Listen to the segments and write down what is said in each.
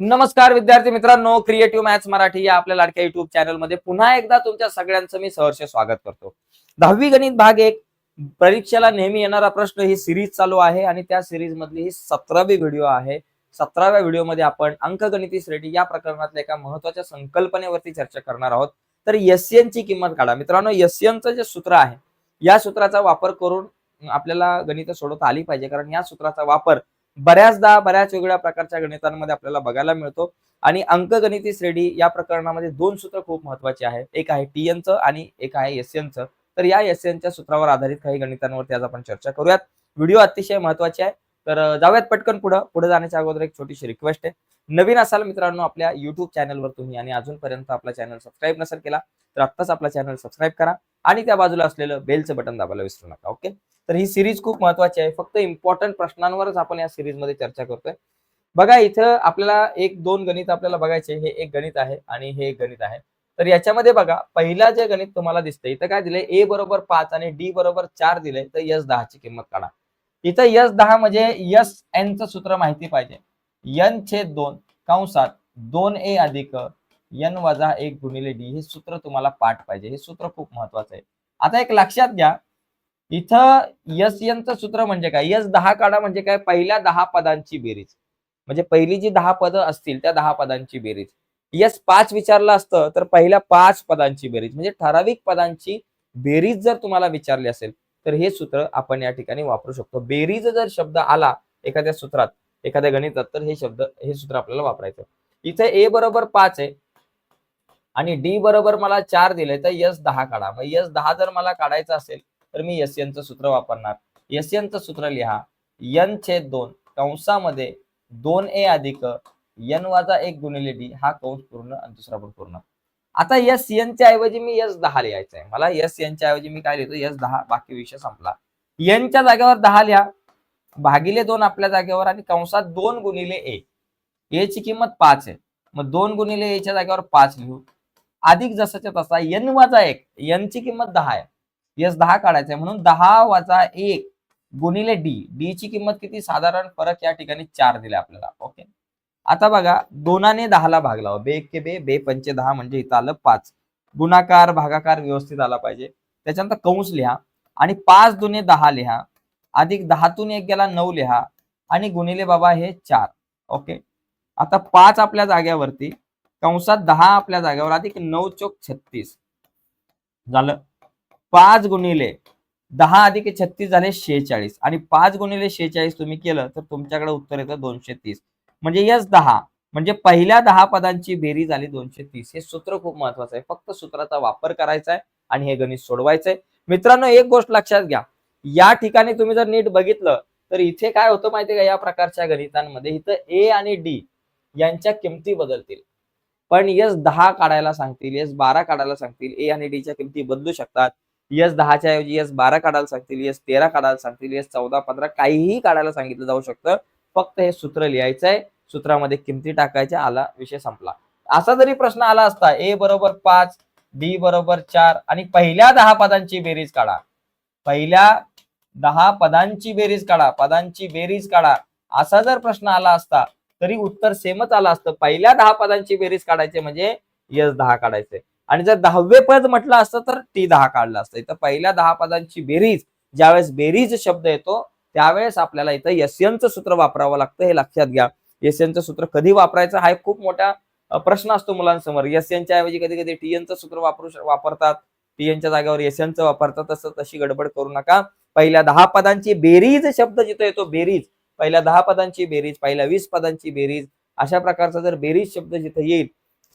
नमस्कार विद्यार्थी मित्रांनो क्रिएटिव्ह मॅथ्स मराठी या आपल्या लाडक्या युट्यूब चॅनलमध्ये पुन्हा एकदा तुमच्या सगळ्यांचं मी सहर्ष स्वागत करतो. दहावी गणित भाग एक परीक्षेला नेहमी येणारा प्रश्न ही सिरीज चालू आहे आणि त्या सिरीज मधली ही सतरावी व्हिडिओ आहे. सतराव्या व्हिडिओमध्ये आपण अंकगणिती श्रेणी या प्रकरणातल्या एका महत्त्वाच्या संकल्पनेवरती चर्चा करणार आहोत. तर एसएन ची किंमत काढा. मित्रांनो एसएनचं जे सूत्र आहे या सूत्राचा वापर करून आपल्याला गणित सोडवता आली पाहिजे. कारण या सूत्राचा वापर बऱ्याचदा बऱ्याच वेगळ्या प्रकारच्या गणितांमध्ये आपल्याला बघायला मिळतो. आणि अंकगणिती श्रेणी या प्रकरणामध्ये दोन सूत्र खूप महत्त्वाचे आहेत. एक आहे टीएनचं आणि एक आहे एसएनचं तर या एसएनच्या सूत्रावर आधारित काही गणितांवरती आज आपण चर्चा करूयात. व्हिडिओ अतिशय महत्त्वाचे आहे. तर जाऊयात पटकन पुढं. पुढे जाण्याच्या अगोदर एक छोटीशी रिक्वेस्ट आहे. नवीन असाल मित्रांनो आपल्या युट्यूब चॅनलवर तुम्ही आणि अजूनपर्यंत आपला चॅनल सबस्क्राईब नसेल केला तर आत्ताच आपला चॅनल सबस्क्राईब करा. आणि त्या बाजूला असलेलं बेलचं बटन दाबायला विसरू नका ओके तर ही सिरीज खूप महत्वाची आहे. फक्त इम्पॉर्टंट प्रश्नांवरच आपण या सिरीजमध्ये चर्चा करतोय. बघा इथं आपल्याला एक दोन गणित आपल्याला बघायचे हे एक गणित आहे आणि हे एक गणित आहे. तर याच्यामध्ये बघा पहिला जे गणित तुम्हाला दिसतंय इथं काय दिलंय? ए बरोबर पाच आणि डी बरोबर चार दिलंय. तर यस दहाची किंमत काढा. इथं यस दहा म्हणजे यस एनचं सूत्र माहिती पाहिजे. एन छेद दोन कंसात दोन ए अधिक एन वजा एक गुणिले डी हे सूत्र तुम्हाला पाठ पाहिजे. हे सूत्र खूप महत्वाचं आहे. आता एक लक्षात घ्या इथं यस चं सूत्र म्हणजे काय? यस दहा काढा म्हणजे काय? पहिल्या दहा पदांची बेरीज. म्हणजे पहिली जी दहा पदं असतील त्या दहा पदांची बेरीज. यस पाच विचारलं असतं तर पहिल्या पाच पदांची बेरीज. म्हणजे ठराविक पदांची बेरीज जर तुम्हाला विचारली असेल तर हे सूत्र आपण या ठिकाणी वापरू शकतो. बेरीज जर शब्द आला एखाद्या सूत्रात एखाद्या गणितात तर हे शब्द हे सूत्र आपल्याला वापरायचं इथे ए बरोबर पाच आहे आणि डी बरोबर मला चार दिले तर यस दहा काढा. मग यस दहा जर मला काढायचं असेल तर मी एस एनचं सूत्र वापरणार. एस एनचं सूत्र लिहा. एन छेद दोन. कंसामध्ये दोन ए अधिक एन वाजा एक गुणिले डी हा कंस पूर्ण आणि दुसरा पण पूर्ण. आता एस एनच्या ऐवजी मी एस दहा लिहायचं आहे मला एस एनच्या ऐवजी मी काय लिहितो? एस दहा. बाकी विषय संपला. एनच्या जागेवर दहा लिहा. भागिले दोन आपल्या जागेवर आणि कंसात दोन गुणिले ए. ए ची किंमत पाच आहे. मग दोन गुणिले एच्या जागेवर पाच लिहू. अधिक जसाच्या तसा एन वाजा एक. एन ची किंमत दहा आहे. यस दहा काढायचं आहे म्हणून दहा वजा एक गुणिले डी. डी ची किंमत किती? साधारण फरक या ठिकाणी चार दिले आपल्याला. ओके? आता बघा दोनाने दहाला भाग लावा. बे के बे बे पंचे दहा म्हणजे इथं आलं पाच. गुणाकार भागाकार व्यवस्थित आला पाहिजे. त्याच्यानंतर कंस लिहा आणि पाच दुने दहा लिहा. अधिक दहातून एक गेला नऊ लिहा आणि गुणिले बाबा हे चार. ओके? आता पाच आपल्या जाग्यावरती. कंसात दहा आपल्या जाग्यावर. अधिक नऊ चोक छत्तीस. झालं? पाच गुणिले दहा अधिक छत्तीस झाले शेहेचाळीस. आणि पाच गुणिले शेहेचाळीस तुम्ही केलं तर तुमच्याकडे उत्तर येतं दोनशे तीस म्हणजे यस दहा. म्हणजे पहिल्या दहा पदांची बेरीज झाली दोनशे तीस हे सूत्र खूप महत्वाचं आहे. फक्त सूत्राचा वापर करायचा आहे आणि हे गणित सोडवायचंय. मित्रांनो एक गोष्ट लक्षात घ्या. या ठिकाणी तुम्ही जर नीट बघितलं तर इथे काय होतं माहितीये का? या प्रकारच्या गणितांमध्ये इथं ए आणि डी यांच्या किमती बदलतील. पण यस दहा काढायला सांगतील यस बारा काढायला सांगतील ए आणि डी च्या किमती बदलू शकतात. यस दहाच्या ऐवजी यस बारा काढायला सांगतील यस तेरा काढायला सांगतील यस चौदा पंधरा काहीही काढायला सांगितलं जाऊ शकतं. फक्त हे सूत्र लिहायचंय. सूत्रामध्ये किमती टाकायच्या आला विषय संपला. असा जरी प्रश्न आला असता ए बरोबर पाच डी बरोबर चार आणि पहिल्या दहा पदांची बेरीज काढा. पहिल्या दहा पदांची बेरीज काढा पदांची बेरीज काढा. असा जर प्रश्न आला असता तरी उत्तर सेमच आलं असतं. पहिल्या दहा पदांची बेरीज काढायचे म्हणजे यस दहा काढायचे. आणि जर दहावे पद म्हटलं असतं तर टी दहा काढलं असतं. इथं पहिल्या दहा पदांची बेरीज ज्यावेळेस बेरीज शब्द येतो त्यावेळेस आपल्याला इथं यस्यनचं सूत्र वापरावं लागतं. हे लक्षात घ्या. यस्यनचं सूत्र कधी वापरायचं? हा एक खूप मोठा प्रश्न असतो मुलांसमोर. यस्यनच्या ऐवजी कधी कधी टीएनचं सूत्र वापरू वापरतात. टीएनच्या जागेवर यस्यनचं वापरतात. तसं तशी गडबड करू नका. पहिल्या दहा पदांची बेरीज शब्द जिथं येतो बेरीज. पहिल्या दहा पदांची बेरीज पहिल्या वीस पदांची बेरीज अशा प्रकारचा जर बेरीज शब्द जिथं येईल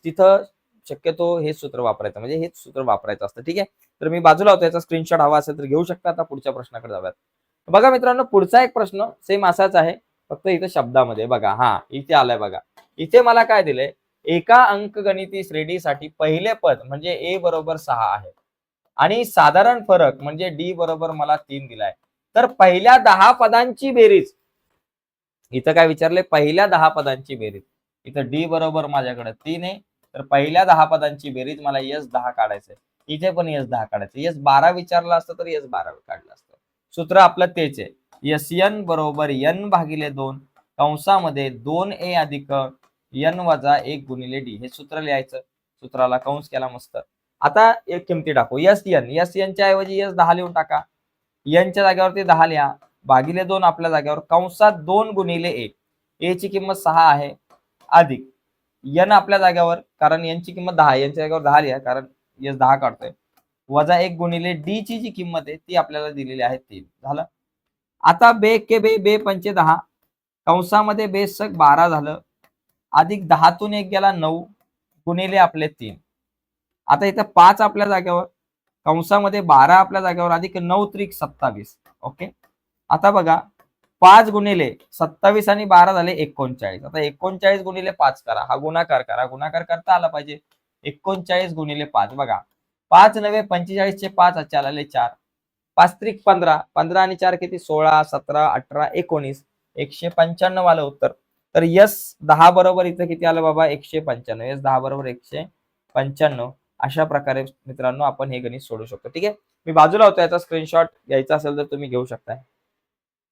तिथं शक्यतो हे सूत्र वापरायचं म्हणजे हेच सूत्र वापरायचं असतं. ठीक आहे? तर मी बाजूला होतो याचा स्क्रीनशॉट हवा असेल तर घेऊ शकता. आता पुढच्या प्रश्नाकडे जाऊयात. बघा मित्रांनो पुढचा एक प्रश्न सेम असाच आहे. फक्त इथं शब्दामध्ये बघा. हा इथे आलाय बघा. इथे मला काय दिलंय? एका अंकगणिती श्रेणीसाठी पहिले पद म्हणजे ए बरोबर सहा आहे. आणि साधारण फरक म्हणजे डी बरोबर मला तीन दिलाय. तर पहिल्या दहा पदांची बेरीज. इथं काय विचारले पहिल्या दहा पदांची बेरीज. इथं डी बरोबर माझ्याकडे तीन आहे. तर पहिल्या दहा पदांची बेरीज मला यस दहा काढायचंय. इथे पण यस दहा काढायचं यस बारा विचारलं असतं तर यस बारा काढलं असतं. सूत्र आपलं तेच आहे. यस एन बरोबर एन भागिले दोन कंसामध्ये दोन ए अधिक एन वजा एक गुणिले डी. हे सूत्र लिहायचं. सूत्राला कंस केला मस्त. आता एक किमती टाकू. यस एन यस एनच्या ऐवजी यस दहा लिहून टाका. एनच्या जागेवरती दहा लिहा. भागिले दोन आपल्या जागेवर कंसात दोन गुणिले एक. ए ची किंमत सहा आहे. अधिक. एन आपल्या जागेवर कारण यांची किंमत दहा यांच्या जागेवर दहा लिहा कारण एस दहा काढतोय. वजा एक गुणिले डी ची जी किंमत आहे ती आपल्याला दिलेली आहे तीन. झालं? आता बे के बे बे पंचे दहा. कंसामध्ये बेसक बारा झालं. अधिक दहातून एक गेला नऊ गुणिले आपले तीन. आता इथं पाच आपल्या जागेवर कंसामध्ये बारा आपल्या जागेवर अधिक नऊ त्रिक सत्तावीस. ओके? आता बघा पाच गुणिले सत्तावीस आणि बारा झाले एकोणचाळीस. आता एकोणचाळीस गुणिले पाच करा. हा गुणाकार करा. गुणाकार करता आला पाहिजे. एकोणचाळीस गुणिले पाच. बघा. पाच नव्हे पंचेचाळीस चे पाच अच्छा आले चार. पाच त्रिक पंधरा. पंधरा आणि चार किती? सोळा सतरा अठरा एकोणीस. एकशे पंच्याण्णव आलं उत्तर. तर यस दहा बरोबर इथं किती आलं बाबा? एकशे पंच्याण्णव. यस दहा बरोबर एकशे पंच्याण्णव. अशा प्रकारे मित्रांनो आपण हे गणित सोडू शकतो. ठीक आहे? मी बाजूला होतो. याचा स्क्रीनशॉट घ्यायचा असेल तर तुम्ही घेऊ शकताय.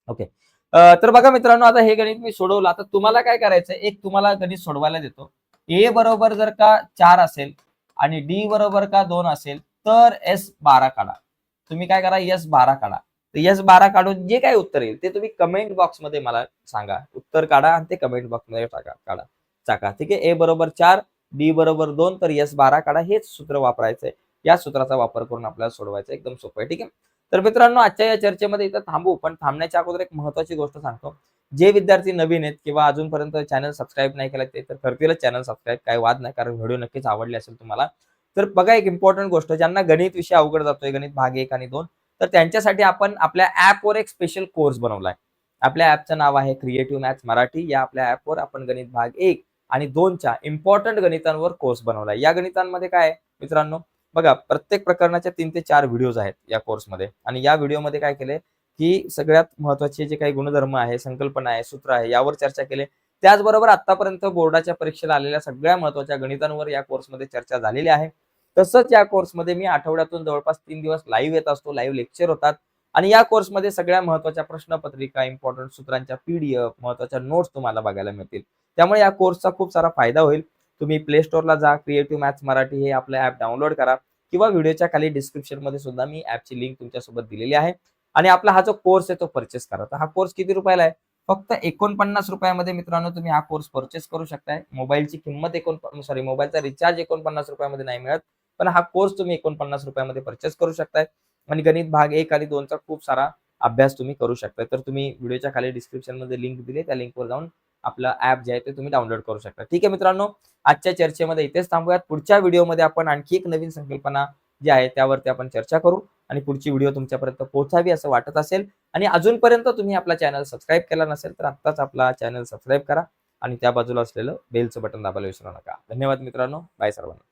ओके. तर बघा मित्रांनो आता हे गणित मी सोडवलं. आता तुम्हाला काय करायचं एक तुम्हाला गणित सोडवायला देतो. ए बरोबर जर का चार असेल आणि डी बरोबर का दोन असेल तर एस बारा काढा. तुम्ही काय करा? एस बारा काढा. तर एस बारा काढून जे काय उत्तर येईल ते तुम्ही कमेंट बॉक्समध्ये मला सांगा. उत्तर काढा आणि ते कमेंट बॉक्समध्ये टाका काढा. टाका. ठीक आहे? ए बरोबर चार डी बरोबर दोन तर एस बारा काढा. हेच सूत्र वापरायचंय. या सूत्राचा वापर करून आपल्याला सोडवायचं एकदम सोपं आहे. ठीक आहे? तर मित्रांनो आजच्या या चर्चेमध्ये इथं थांबू पण थांबण्याच्या अगोदर एक महत्वाची गोष्ट सांगतो. जे विद्यार्थी नवीन आहेत किंवा अजूनपर्यंत चॅनल सबस्क्राईब नाही केलं ते तर करतीलच चॅनल सबस्क्राईब काही वाद नाही कारण व्हिडिओ नक्कीच आवडले असेल तुम्हाला. तर बघा एक इम्पॉर्टंट गोष्ट ज्यांना गणित विषय अवघड जातोय गणित भाग एक आणि दोन तर त्यांच्यासाठी आपण आपल्या ऍपवर एक स्पेशल कोर्स बनवलाय. आपल्या ऍपचं नाव आहे क्रिएटिव्ह मॅथ्स मराठी. या आपल्या ऍपवर आपण गणित भाग एक आणि दोनच्या इम्पॉर्टंट गणितांवर कोर्स बनवलाय. या गणितांमध्ये काय मित्रांनो? बघा प्रत्येक प्रकरणाच्या तीन ते चार व्हिडिओज आहेत या कोर्समध्ये आणि या व्हिडिओमध्ये काय केले की सगळ्यात महत्त्वाचे जे काही गुणधर्म आहे संकल्पना आहे सूत्र आहे यावर चर्चा केली. त्याचबरोबर आतापर्यंत बोर्डाच्या परीक्षेला आलेल्या सगळ्या महत्त्वाच्या गणितांवर या कोर्समध्ये चर्चा झालेली आहे. तसंच या कोर्समध्ये मी आठवड्यातून जवळपास तीन दिवस लाईव्ह येत असतो लाईव्ह लेक्चर होतात. आणि या कोर्समध्ये सगळ्या महत्त्वाच्या प्रश्नपत्रिका इम्पॉर्टंट सूत्रांच्या पीडीएफ महत्त्वाच्या नोट्स तुम्हाला बघायला मिळतील. त्यामुळे या कोर्सचा खूप सारा फायदा होईल. तुम्ही प्ले स्टोअरला जा क्रिएटिव्ह मॅथ्स मराठी हे आपलं ऍप डाउनलोड करा. किंवा व्हिडिओच्या खाली डिस्क्रिप्शनमध्ये सुद्धा मी ऍपची लिंक तुमच्यासोबत दिलेली आहे. आणि आपला हा जो कोर्स आहे तो परचेस करा. तर हा कोर्स किती रुपयाला आहे? फक्त एकोणपन्नास रुपयामध्ये मित्रांनो तुम्ही हा कोर्स परचेस करू शकताय. मोबाईलची किंमत एकोण सॉरी मोबाईलचा रिचार्ज एकोणपन्नास रुपयामध्ये नाही मिळत. पण हा कोर्स तुम्ही एकोणपन्नास रुपयामध्ये परचेस करू शकताय. आणि गणित भाग एक आणि दोनचा खूप सारा अभ्यास तुम्ही करू शकताय. तर तुम्ही व्हिडिओच्या खाली डिस्क्रिप्शनमध्ये लिंक दिली त्या लिंकवर जाऊन आपलं ऍप जे आहे ते तुम्ही डाउनलोड करू शकता. ठीक आहे मित्रांनो आजच्या चर्चेमध्ये इथेच थांबूयात. पुढच्या व्हिडिओमध्ये आपण आणखी एक नवीन संकल्पना जी आहे त्यावरती आपण चर्चा करू आणि पुढची व्हिडिओ तुमच्यापर्यंत पोहोचावी असं वाटत असेल. आणि अजूनपर्यंत तुम्ही आपला चॅनल सबस्क्राईब केला नसेल तर आत्ताच आपला चॅनल सबस्क्राईब करा आणि त्या बाजूला असलेलं बेलचं बटन दाबायला विसरू नका. धन्यवाद मित्रांनो. बाय सर्वांना.